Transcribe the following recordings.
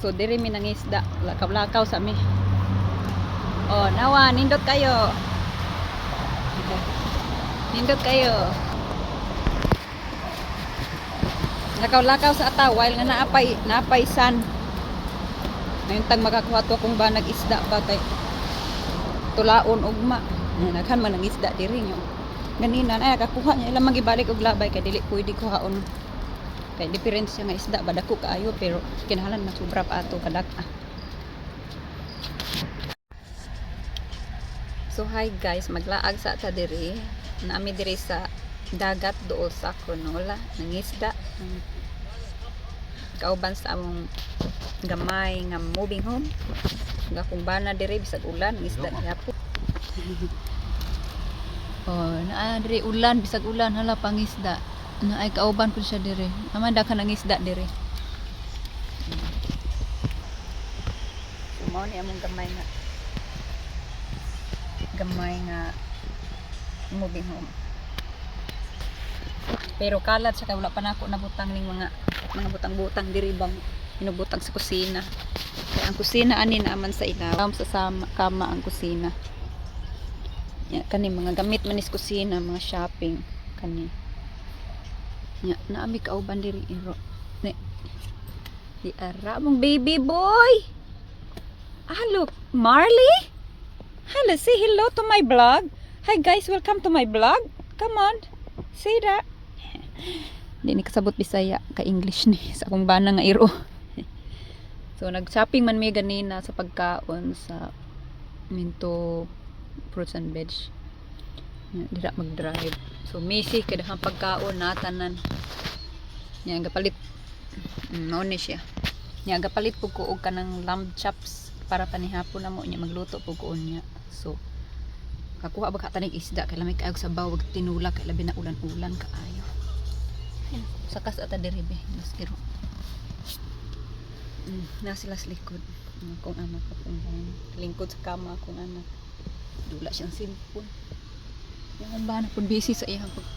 So diri mi nangisda, lakaw-lakaw sa mi. Oh, nawa nindot kayo. Nindot kayo. Lakaw-lakaw sa ata while nga naapay naapay san. Ngayon tang makakuha to kung ba nag-isda ba kay tulaon ugma. Naghan man nag-isda diri nyo. Ganina na kakuha niya ilang magibalik og labay kay dili pwede kuhaon. Kay difference siya nga isda badako kaayo pero kinahanglan na sobra pa ato kadak. ah. So hi guys, maglaag sa ta diri. Naami diri sa dagat dool sa Cronola, nangisda. Mm. Kauban sa among gamay nga moving home. Nga kung bana diri bisag ulan, ngisda gyapon. oh, naa diri ulan bisag ulan hala pangisda. Na ay kauban po siya diri. Naman ka nang isda diri. So, mao ni among gamay nga gamay nga moving home. Pero kalat kay wala pa nako nabutang ning mga mga butang-butang diri bang inubutang sa kusina. Kaya ang kusina ani naman sa ilaw sa sama, kama ang kusina. Ya, kani mga gamit manis kusina, mga shopping kani. Ya, naami kauban diri iro. Ne. Di ara mong baby boy. Ah, look, Marley? Hello, say hello to my vlog. Hi guys, welcome to my vlog. Come on, say that. Hindi ni kasabot Bisaya ka English ni sa akong bana nga iro. so nag-shopping man mi ganina sa pagkaon sa minto fruits and veg. Dira mag-drive. So misi kada ang pagkaon na tanan. Yan gapalit. Mm, mao ni siya. Yan gapalit pug ko og kanang lamb chops para panihapon na mo niya magluto pug ko niya. So kakuha ba ka tanig isda kay lamay kaayog sa bawag tinula kay labi na ulan-ulan kaayo. Ayun, sakas ata diri be, mas kiro. Mm, na sila sa likod. Kung anak ko kung lingkod sa kama kung anak. Dula siyang cellphone. Yung ba na pud busy sa iyang pag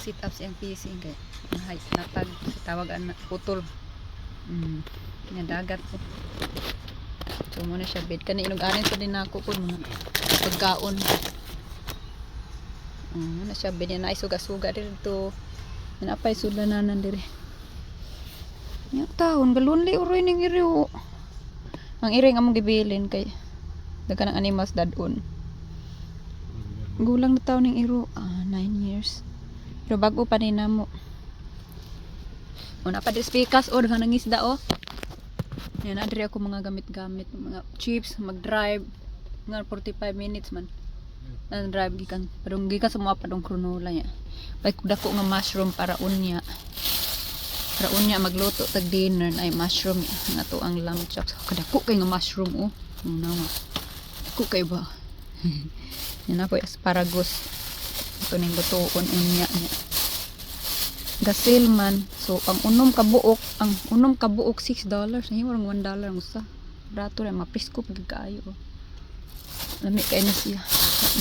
sit up siyang PC kay nahay natag tawag ana putol. Mm, nga dagat po. So muna siya bed kani inog-anin sa din ako po mga pagkaon. Mm, na siya bed na isuga-suga dito. Napay sudlanan diri. Nya taon galunli uroy ning iri o. Ang iri nga mong gibilin kay daghan ang animals dadon. Gulang na taon ning iro. Ah, 9 years. Pero bago pa ni namo. Una pa di speakers o daghan ang isda o. Yan na diri ako mga gamit-gamit mga chips, mag-drive nga 45 minutes man. Na drive gikan padung gikan sa mga padung kronola ya. Pay dako nga mushroom para unya. Para unya magluto tag dinner ay mushroom nga to ang lamb chops. Kadako kay nga mushroom oh. Nga. Dako kay ba. Yan ako asparagus. Ito ning lutoon unya niya. Gasil man. So ang unom ka buok, ang unom ka buok 6 dollars. Ay warang 1 dollar ang usa. Brato ra mapisko pag kaayo. oh. Lami kay na siya.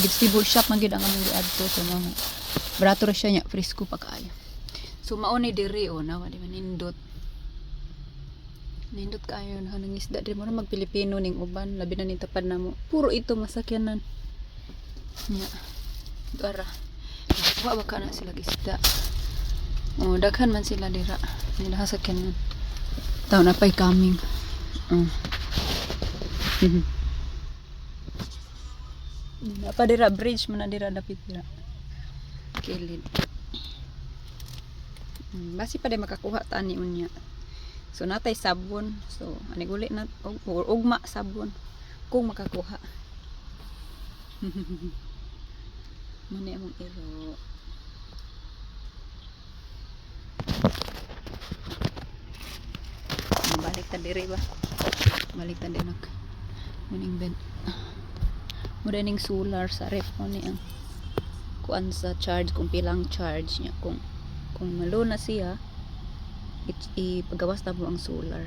Vegetable shop man gid ang among giadto so mga brato ra siya nya frisco pa kaayo. So mao ni diri o nawa di man nindot. Nindot kaayo na isda di mo na mag Pilipino ning uban labi na ning tapad namo. Puro ito masakyanan. Nya. Dara. Wa ba ka na sila isda. Oh, daghan man sila dira. Nila sakyanan. Taw na pay coming. Mm. Napa dira bridge man na dira dapit dira. Kilid. Basi pa di makakuha tani unya. So natay sabon. So ani guli na og og- ugma sabon kung makakuha. Mani among iro. Balik ta diri ba? Balik ta din nak. Muning bed. Mura ning solar sa ref mo ni ang kuan sa charge kung pilang charge niya kung kung malo na siya ipagawas na mo ang solar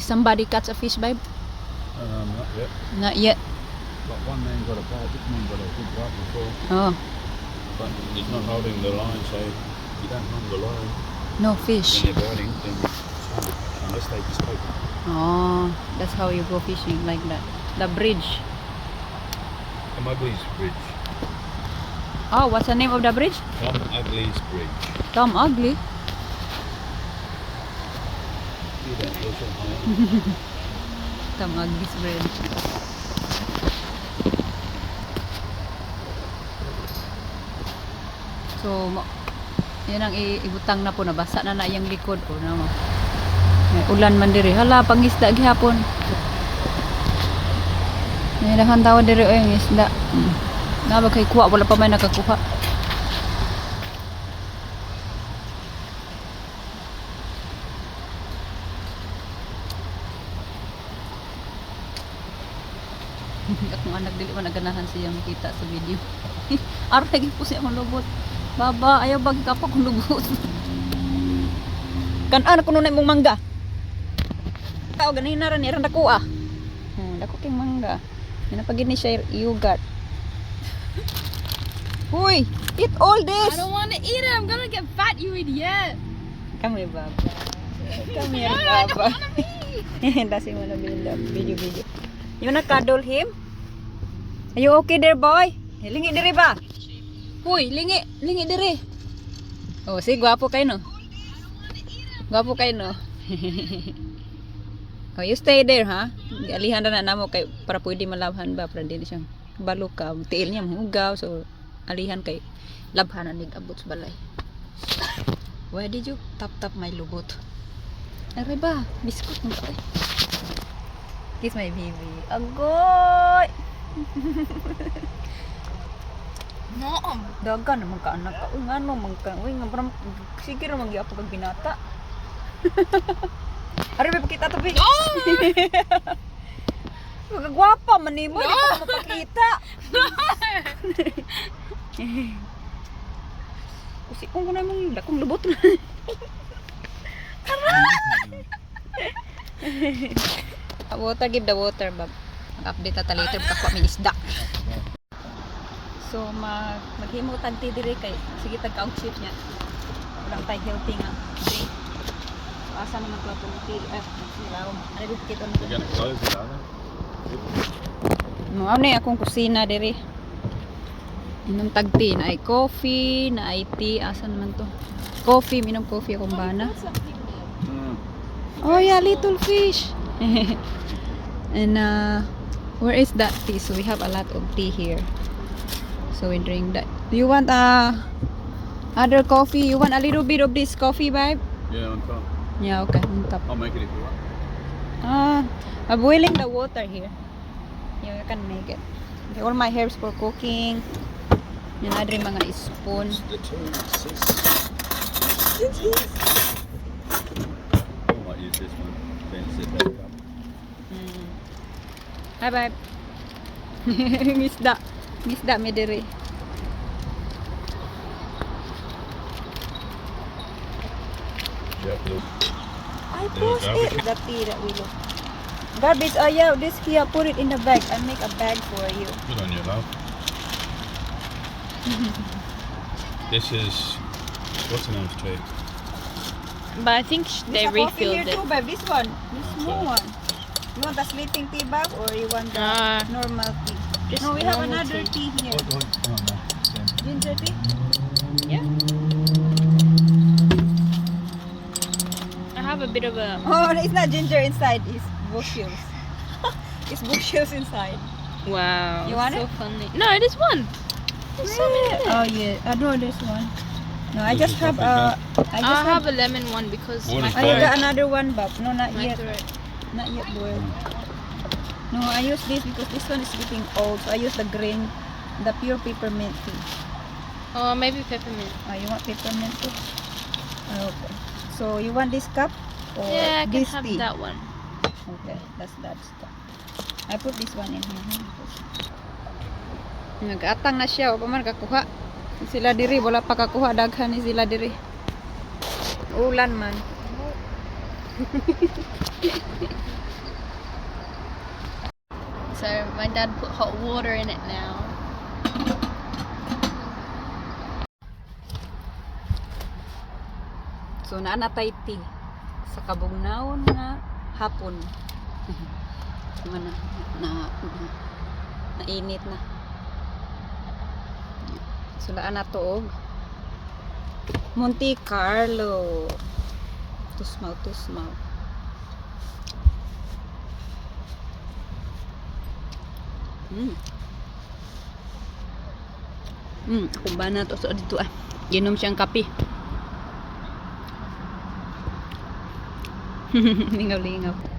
somebody catch a fish vibe? Um, not yet. Not yet. But one man got a bite, this man got a good bite before, Oh, but he's not holding the line, so you don't run the line No when fish. they're burning, then unless they just take Oh, that's how you go fishing like that. The bridge. Tom Ugly's Bridge. Oh, what's the name of the bridge? Tom Ugly's Bridge. Tom Ugly. Tom Ugly's bridge. So, yan ang ibutang na po, nabasa na na yung likod po na. May ulan man diri. Hala, pangisda gihapon. May dahan tawad diri o yung isda. Hmm. Nga ba kay kuha, wala pa may nakakuha. Siya makita sa video. Aray po siya akong lubot. Baba, ayaw bagi ka pa akong lubot. Kanan ko nunay mong mangga. Tao ganin na rin iran dako ah. Hmm, dako king mangga. Pag ni siya yogurt. Huy, eat all this. I don't want to eat it. I'm gonna get fat, you idiot. Come here, Baba. Come here, Baba. Dasi mo na video, video. You wanna cuddle him? Are you okay there, boy? Eh, lingi diri ba? Huy, lingi, lingi diri. Oh, si gwapo kayo no. Gwapo kayo no. oh, you stay there, ha? Alihan na na namo kay para pwede malabhan ba para dili siyang balo ka. Tiil niya mahugaw so alihan kay labhanan nig abot sa balay. Why did you tap tap my lubot? Aray ba? Biskot mo ba? Kiss my baby. Agoy! No. Daga naman ka anak ka. Uy, nga no, man ka. Uy, nga parang sige naman gyapon kag binata. Aray ba kita to, No! Magagwapa man ni mo, di pa ka mapakita. Kasi kung kunay mong dakong lubot na. Ah, water, give the water, bab. Mag-update ta later pagka may isda. So, mag maghimo tag tea dire kay sige tag count chips niya. Walang tay healthy nga drink. So, asa naman to itong tea? Eh, silaw. Ano ba kita na They're going to close it, are they? No, ano yung akong kusina diri. Inom tag tea na ay coffee, na ay tea, asa naman to? Coffee, minom coffee akong bana. Mm. Oh yeah, little fish. and uh, where is that tea? So we have a lot of tea here. So we drink that. Do you want uh other coffee? You want a little bit of this coffee, babe? Yeah, on top. Yeah, okay. On top. I'll make it if you want. Ah, I'm boiling the water here. Yeah, you can make it. Okay, all my herbs for cooking. Yan na rin mga spoon. I might use this one. Then sit back up. Mm. Hi, babe. Ngisda. Ngisda mi diri. Yep. I There's post garbage. it. The tea that we look. Garbage. Oh yeah, this here. Put it in the bag. I make a bag for you. Good on you, love. this is what's the name's tea? But I think sh- they There's a coffee here refilled it. too, babe. This one. This small one. You want the sleeping tea bag or you want the Uh, normal tea? Just no, we have normal another tea. tea here. What, what, oh, no. Same. Ginger tea. Yeah. I have a bit of a. Oh, it's not ginger inside. It's bookshelves. it's bookshelves inside. Wow. You want so it? funny. No, it is one. There's so many. Oh yeah, I know this one. No, I This just is have coffee uh, just I'll have. have a lemon one because What my is Oh, you that? got another one, Bob. No, not my yet. throat. Not yet boiled. No, I use this because this one is getting old. So I use the green, the pure peppermint tea. Oh, maybe peppermint. Oh, you want peppermint too? Oh, okay. So you want this cup or yeah, I can this have tea? that one. Okay, that's that stuff. I put this one in here. Nag-atang na siya, o pa man kakuha. Sila diri, wala pa kakuha, daghan ni sila diri. Ulan man. So my dad put hot water in it now. So naanatay ti sa kabugnaon nga hapon. Mana na na na. Sulaan na to og Monte Carlo. Tusmaw, tusmaw. Mm. Mm, ako ba na to sa dito ah. Ginom siyang kape. Lingaw-lingaw.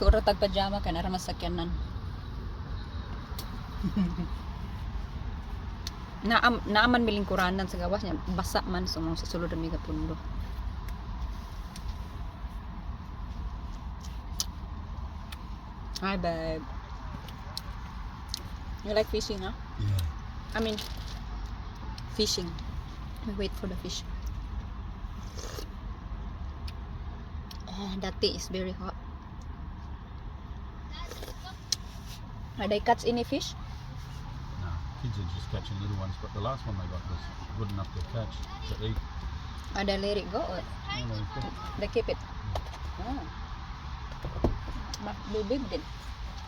Ko tag pajama ka na masakyanan. Naam naaman miling kuranan sa gawas niya basa man sa mga sa sulod ng mga pundo. Hi babe. You like fishing, huh? Yeah. I mean fishing. We wait for the fish. Ah, that tea is very hot. Are they catch any fish? No, kids are just catching little ones, but the last one they got was good enough to catch to eat. Or they let it go? Or You it's they keep it? Oh. Must be big then.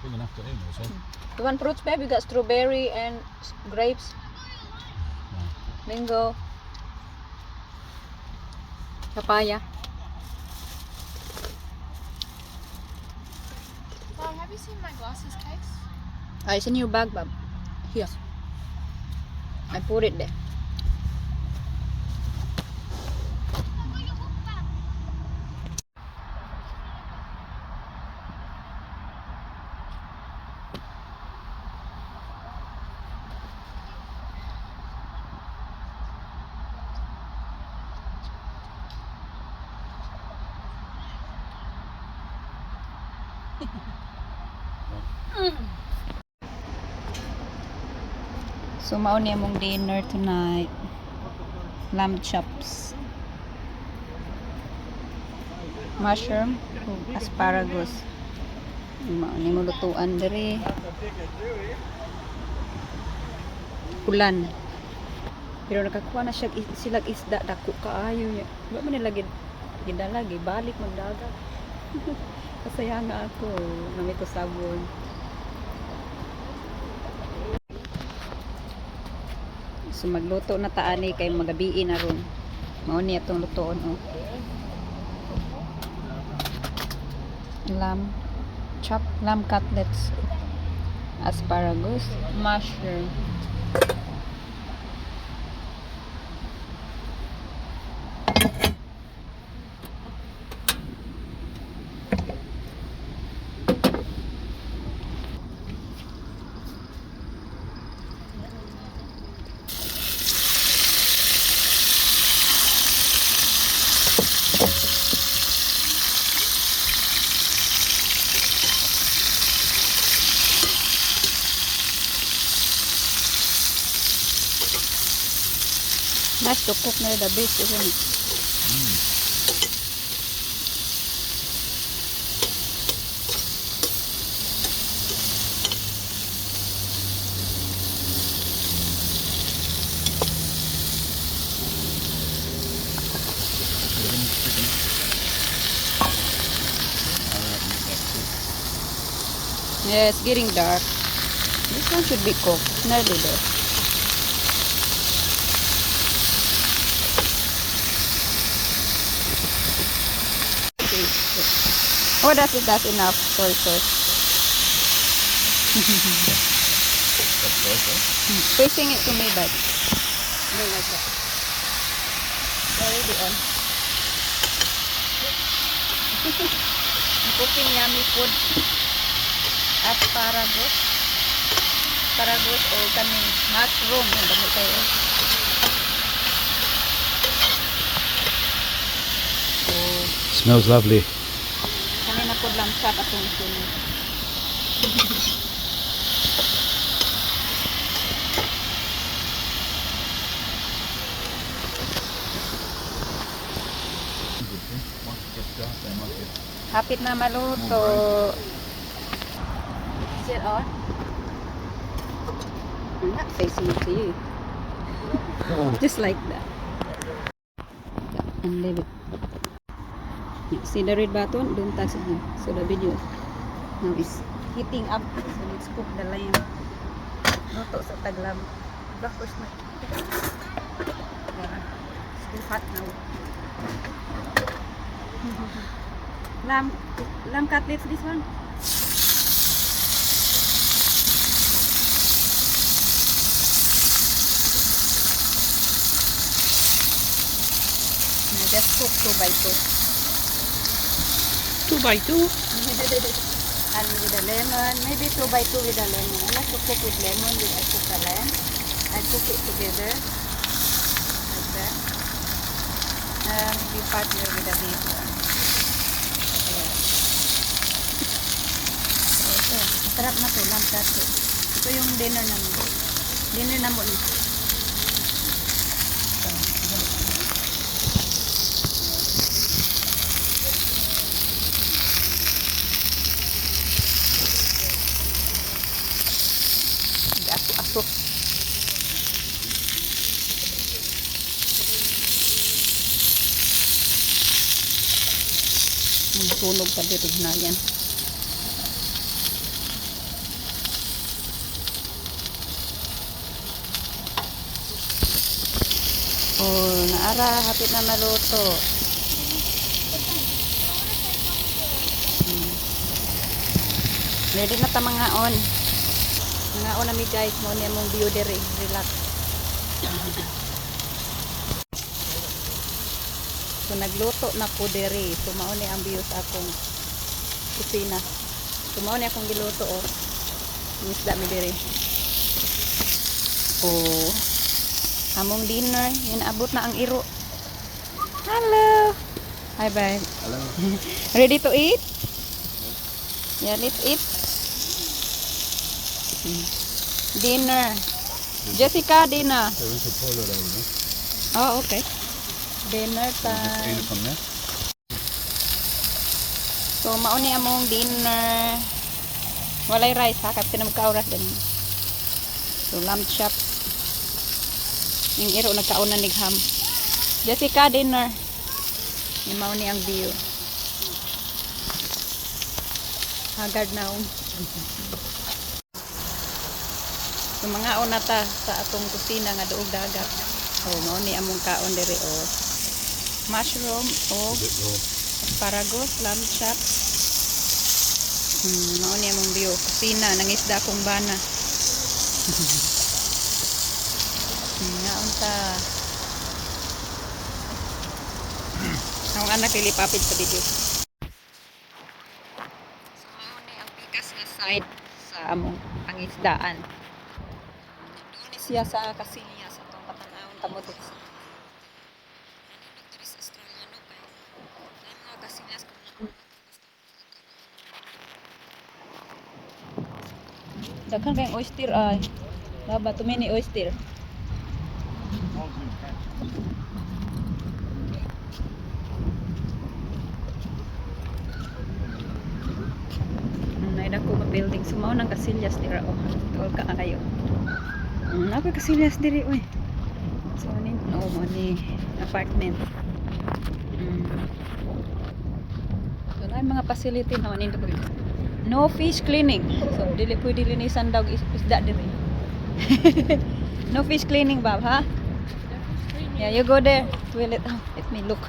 big enough to eat, they said. You want fruits, babe? We got strawberry and grapes. No. Mango. Papaya. Mom, have you seen my glasses case? Ah, it's in your bag, Bob. Here. I put it there. So mao ni dinner tonight. Lamb chops. Mushroom asparagus. Mao ni mo lutuan diri. Ulan. Pero nakakuha na siya sila isda dako kaayo niya. Wa man nila gid gidala balik magdagat. Kasaya nga ako namito sabon. So magluto na taani kay magabi na ron. Mao ni atong lutoon oh. Lamb chop, lamb cutlets, asparagus, mushroom. Nice to cook near the beach, isn't it? Yeah, it's getting dark. This one should be cooked. Nearly there. Okay. Oh, that's it. That's enough. Sorry, sorry. That's good, huh? Facing it to me, but go like that. Already on. Cooking yummy food. Asparagus. Asparagus o kaning mushroom. Ang dami kayo. So, Smells lovely likod lang siya patungsun. Hapit na maluto. Is it on? I'm not facing to you. Oh. Just like that. And leave it. See the red button? Don't touch it. So the video now is heating up. So let's cook the lamb. Luto sa taglam. Black first na. Yeah. Still hot now. lamb, lamb cutlets this one. Just cook two by two. Two by two. and with the lemon, maybe two by two with the lemon. I like to cook with lemon with the lamb. I cook it together like that. Um, maybe partner with the beef. Yeah. So, ito, masarap na to, lamb. Ito yung dinner namin. Dinner na mo. Sunog pa dito na yan. Oh, naara, hapit na maluto. Hmm. Ready na ta mga on. Mga una mi guys, mo ni mong view dere, relax. So nagluto na ko dere. So mao ni ang view sa akong kusina. So mao ni akong giluto oh. Isda mi dere. Oh. Among dinner, inaabot na ang iro. Hello. Hi bye. Hello. Ready to eat? Yeah, let's eat. Dinner. Jessica, dinner. Oh, okay. Dinner time. So, mauni among dinner. Walay rice ha, kasi na magka-oras din. So, lamb chops. Yung iro nagkauna nigham. Jessica, dinner. Yung mauni ang view. Haggard na um. So, mga una ta sa atong kusina nga duog dagat. Oh, mauni among kaon diri o mushroom o asparagus, lamb chops. Hmm, mao ni among view. Kusina, nangisda akong bana. hmm, naon ta. Ang anak lilipapit sa video. So, mao ni ang bigas nga side sa among pangisdaan. Doon siya sa kasilya sa tong patanawon tamo dito sa Nandito diri sa Australia no kay ay mga kasilyas kung Daghan kayong oyster ay. Baba to mini oyster. Nay dako ka building sumaw nang kasilyas dira oh. Tol ka kayo. Mm, napay kasilyas diri oy. So ni oh mo ni apartment. Mm. So na mga facility na manin ko. No fish cleaning. So dili pwede linisan daw is isda diri. no fish cleaning bab ha? Yeah, you go there. Toilet. Oh, let me look.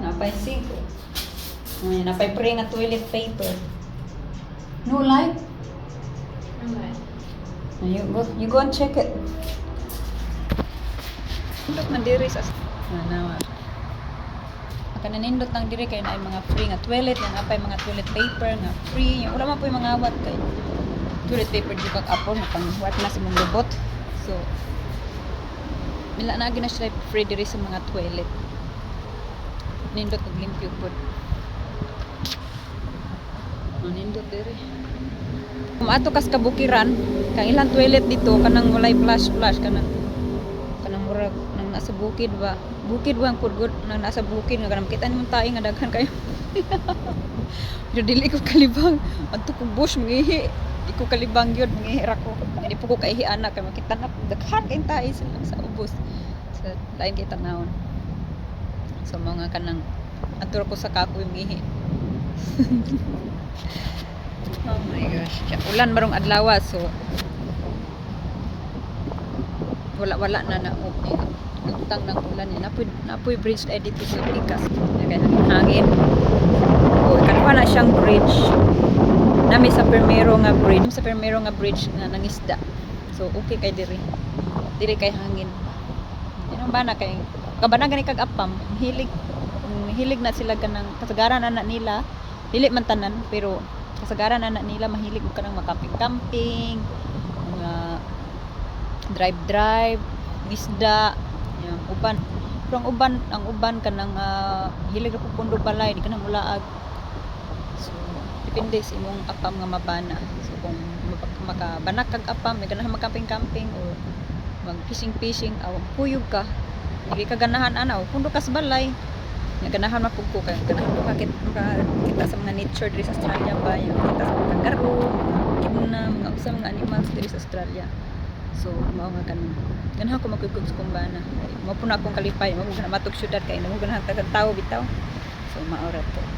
Napay sink. Ay, napay pre nga toilet paper. No light? You go, you go and check it. Nindot man diri sa ano. Aka nanindot nang diri kay naay mga free nga toilet nga apay mga toilet paper nga free. Nya wala man po mga awat kay toilet paper di kag apon nga pang wat na sa mong lubot. So Mila na gina siya free diri sa mga toilet. Nindot kag limpyo pod. Nindot diri. Kung ato kas kabukiran, kang ilang toilet dito kanang walay flash flash kanang kanang murag nang nasa bukid ba bukid wang pud good na nasa bukid nga kanang makita nimong tayo nga daghan kayo. Pero dili ko kalibang. Adto ko bush mangihi. Di ko kalibang yun mangihi ra ko. Di po ko kaihi anak kay makita na daghan kay tayo sila sa ubos. Sa lain kay tanawon so mga kanang atur ko sa kakoy mangihi oh my gosh. Siya, ulan marong adlaw so wala wala na na okay utang ng ulan eh. Napoy, napoy bridge ay dito sa Pikas. Nagay hangin. O, kanuha na siyang bridge. Nami sa Primero nga bridge. Sa Primero nga bridge nga nangisda. So, okay kay diri. Diri kay hangin. Yan ang bana kay kabana gani kag apam. Hilig hilig na sila kanang kasagaran na na nila. Dili man tanan pero kasagaran na na nila mahilig og kanang makamping-camping. Mga drive-drive, isda, yan, uban. Ang uban, ang uban kanang uh, hilig ra pupundo balay, di kanang ulaag. So, depende sa imong apam nga mabana. So, kung maka- makabanak kag apam, may ganahan magkamping-camping o mag fishing-fishing, aw puyog ka. Dili ka ganahan ana, o pundo ka sa balay. Nga ganahan mapugko kay ganahan mo kakit kita sa mga nature diri sa Australia ba, yung kita sa mga garo, mga kidna, mga usa mga animals diri sa Australia. So, mao nga kanon. Ganahan ko magkukog sa kumbana. Mao po na akong kalipay, mao na matog syudad kay namo ganahan tag tawo bitaw. So, mao ra to.